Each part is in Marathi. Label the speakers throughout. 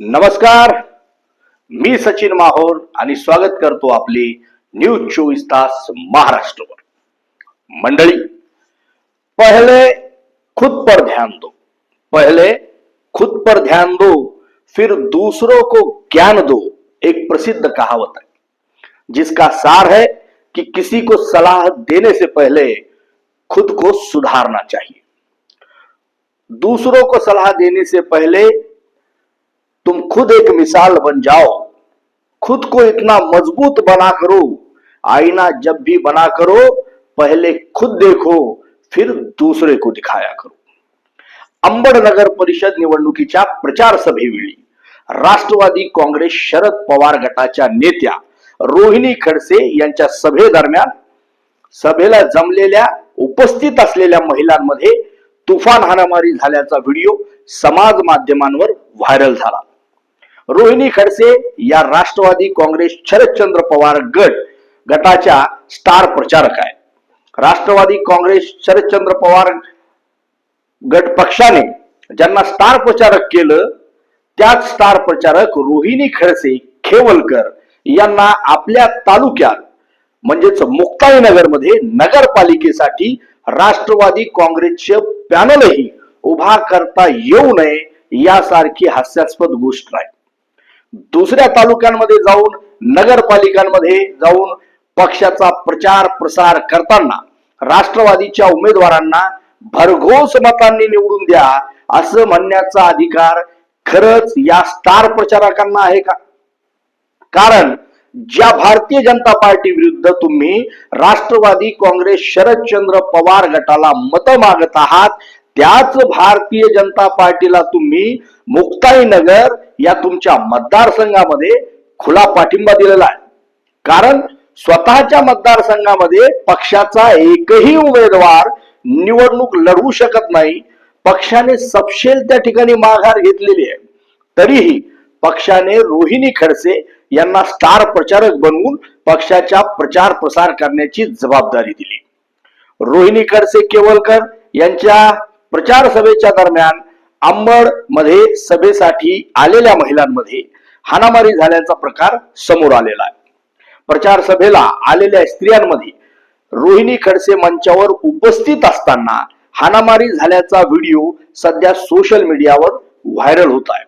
Speaker 1: नमस्कार, मी सचिन माहोर आणि स्वागत करतो आपली न्यूज़ चोवीस तास महाराष्ट्रवर. मंडळी, पहले खुद पर ध्यान दो. पहले खुद पर ध्यान दो, फिर दूसरों को ज्ञान दो, एक प्रसिद्ध कहावत है, जिसका सार है कि किसी को सलाह देने से पहले खुद को सुधारना चाहिए। दूसरों को सलाह देने से पहले तुम खुद एक मिसाल बन जाओ। खुद को इतना मजबूत बना करो। आईना जब भी बना करो पहले खुद देखो फिर दूसरे को दिखाया करो। अंबड नगर परिषद निवडणुकीच्या प्रचार सभेवेळी राष्ट्रवादी काँग्रेस शरद पवार गटाच्या नेत्या रोहिणी खडसे यांच्या सभेदरम्यान सभेला जमलेल्या उपस्थित असलेल्या महिलांमध्ये तुफान हाणामारी झाल्याचा व्हिडिओ समाज माध्यमांवर व्हायरल झाला. रोहिणी खडसे या राष्ट्रवादी काँग्रेस शरदचंद्र पवार गट गटाच्या स्टार प्रचारक आहेत. राष्ट्रवादी काँग्रेस शरदचंद्र पवार गट पक्षाने ज्यांना स्टार प्रचारक केलं त्याच स्टार प्रचारक रोहिणी खडसे खेवलकर यांना आपल्या तालुक्यात म्हणजेच मुक्ताईनगरमध्ये नगरपालिकेसाठी राष्ट्रवादी काँग्रेसचे पॅनलही उभा करता येऊ नये यासारखी हास्यास्पद गोष्ट आहे. दुसऱ्या तालुक्यांमध्ये जाऊन नगरपालिकांमध्ये जाऊन पक्षाचा प्रचार प्रसार करताना राष्ट्रवादीच्या उमेदवारांना भरघोस मतांनी निवडून द्या असं म्हणण्याचा अधिकार खरंच या स्टार प्रचारकांना आहे का? कारण ज्या भारतीय जनता पार्टी विरुद्ध तुम्ही राष्ट्रवादी काँग्रेस शरदचंद्र पवार गटाला मत मागत आहात त्याच भारतीय जनता पार्टीला तुम्ही मुक्ताईनगर या तुमच्या मतदारसंघामध्ये खुला पाठिंबा दिलेला आहे. कारण स्वतःच्या मतदारसंघामध्ये पक्षाचा एकही उमेदवार निवडणूक लढवू शकत नाही. पक्षाने सपशेल त्या ठिकाणी माघार घेतलेली आहे. तरीही पक्षाने रोहिणी खडसे यांना स्टार प्रचारक बनवून पक्षाच्या प्रचार प्रसार करण्याची जबाबदारी दिली. रोहिणी खडसे केवलकर यांच्या प्रचार सभेच्या दरम्यान अंबडमध्ये सभेसाठी आलेल्या महिलांमध्ये हाणामारी झाल्याचा प्रकार समोर आलेला आहे. प्रचार सभेला आलेल्या स्त्रियांमध्ये रोहिणी खडसे मंचावर उपस्थित असताना हाणामारी झाल्याचा व्हिडिओ सध्या सोशल मीडियावर व्हायरल होत आहे.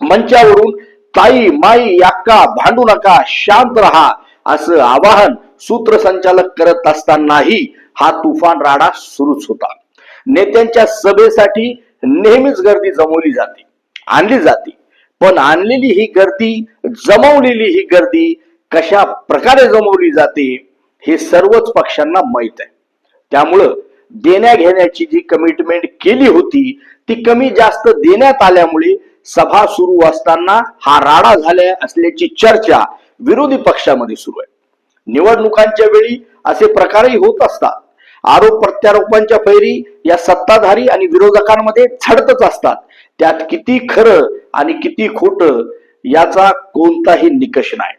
Speaker 1: मंचावरून ताई माई याक्का भांडू नका शांत रहा असं आवाहन सूत्रसंचालक करत असतानाही हा तुफान राडा सुरूच होता. नेत्यांच्या सभेसाठी नेहमीच गर्दी जमवली जाते आणली जाते. पण आणलेली ही गर्दी जमवलेली ही गर्दी कशा प्रकारे जमवली जाते हे सर्वच पक्षांना माहीत आहे. त्यामुळं देण्या घेण्याची जी कमिटमेंट केली होती ती कमी जास्त देण्यात आल्यामुळे सभा सुरू असताना हा राडा झाल्या असल्याची चर्चा विरोधी पक्षामध्ये सुरू आहे. निवडणुकांच्या वेळी असे प्रकारही होत असतात. आरोप प्रत्यारोपांच्या फैरी या सत्ताधारी आणि विरोधकांमध्ये झडतच असतात. त्यात किती खरं आणि किती खोट याचा कोणताही निकष नाही.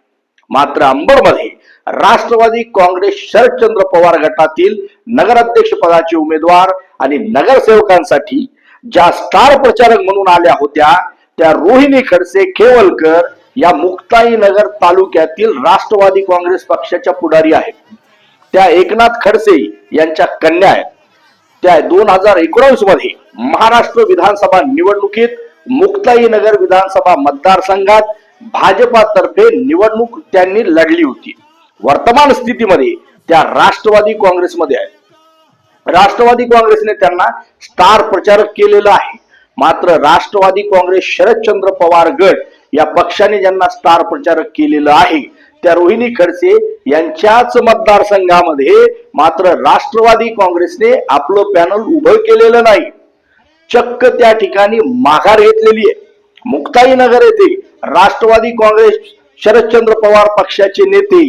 Speaker 1: मात्र अंबरमध्ये राष्ट्रवादी काँग्रेस शरदचंद्र पवार गटातील नगराध्यक्ष पदाचे उमेदवार आणि नगरसेवकांसाठी ज्या स्टार प्रचारक म्हणून आल्या होत्या त्या रोहिणी खडसे केवलकर या मुक्ताई नगर तालुक्यातील राष्ट्रवादी काँग्रेस पक्षाच्या पुढारी आहेत. त्या एकनाथ खडसे यांच्या कन्या आहेत. त्या दोन हजार एकोणावीसमध्ये महाराष्ट्र विधानसभा निवडणुकीत मुक्ताई नगर विधानसभा मतदारसंघात भाजपातर्फे निवडणूक त्यांनी लढली होती. वर्तमान स्थितीमध्ये त्या राष्ट्रवादी काँग्रेसमध्ये आहेत. राष्ट्रवादी काँग्रेसने त्यांना स्टार प्रचारक केलेला आहे. मात्र राष्ट्रवादी काँग्रेस शरदचंद्र पवार गट या पक्षाने ज्यांना स्टार प्रचारक केलेलं आहे त्या रोहिणी खडसे यांच्याच मतदारसंघामध्ये मात्र राष्ट्रवादी काँग्रेसने आपलं पॅनल उभं केलेलं नाही. चक्क त्या ठिकाणी माघार घेतलेली आहे. मुक्ताईनगर येथे राष्ट्रवादी काँग्रेस शरदचंद्र पवार पक्षाचे नेते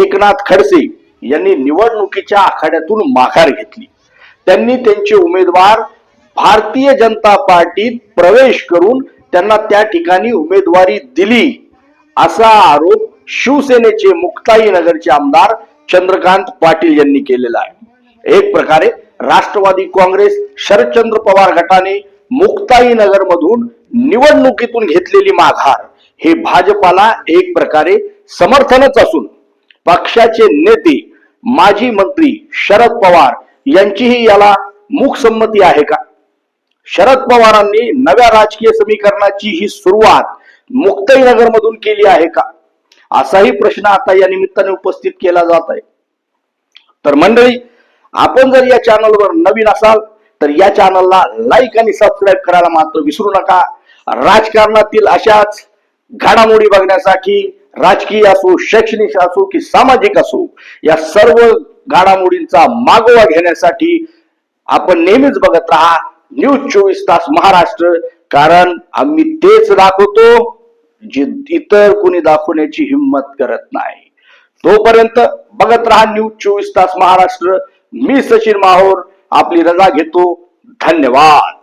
Speaker 1: एकनाथ खडसे यांनी निवडणुकीच्या आखाड्यातून माघार घेतली. त्यांनी त्यांचे उमेदवार भारतीय जनता पार्टीत प्रवेश करून त्यांना त्या ठिकाणी उमेदवारी दिली. असा आरोप शिवसेनेचे मुक्ताईनगरचे आमदार चंद्रकांत पाटील यांनी केलेला आहे. एक प्रकारे राष्ट्रवादी काँग्रेस शरदचंद्र पवार गटाने मुक्ताईनगर मधून निवडणुकीतून घेतलेली माघार हे भाजपाला एक प्रकारे समर्थनच असून पक्षाचे नेते माजी मंत्री शरद पवार यांचीही याला मुखसंमती आहे का? शरद पवारांनी नव्या राजकीय समीकरणाची ही सुरुवात मुक्ताईनगर मधून केली आहे का? असाही प्रश्न आता या निमित्ताने उपस्थित केला जात आहे. तर मंडळी आपण जर या चॅनलवर नवीन असाल तर या चॅनलला लाईक आणि सबस्क्राईब करायला मात्र विसरू नका. राजकारणातील अशाच घडामोडी बघण्यासाठी राजकीय असो शैक्षणिक असो की सामाजिक असो या सर्व घडामोडींचा मागोवा घेण्यासाठी आपण नेहमीच बघत राहा. न्यूज चोवीस तास महाराष्ट्र कारण आम्ही तेच दाखवतो. जी इतर कोणी दाखवण्याची हिंमत करत नाही. तोपर्यंत बघत राहा न्यूज चोवीस तास महाराष्ट्र. मी सचिन माहोर आपली रजा घेतो. धन्यवाद.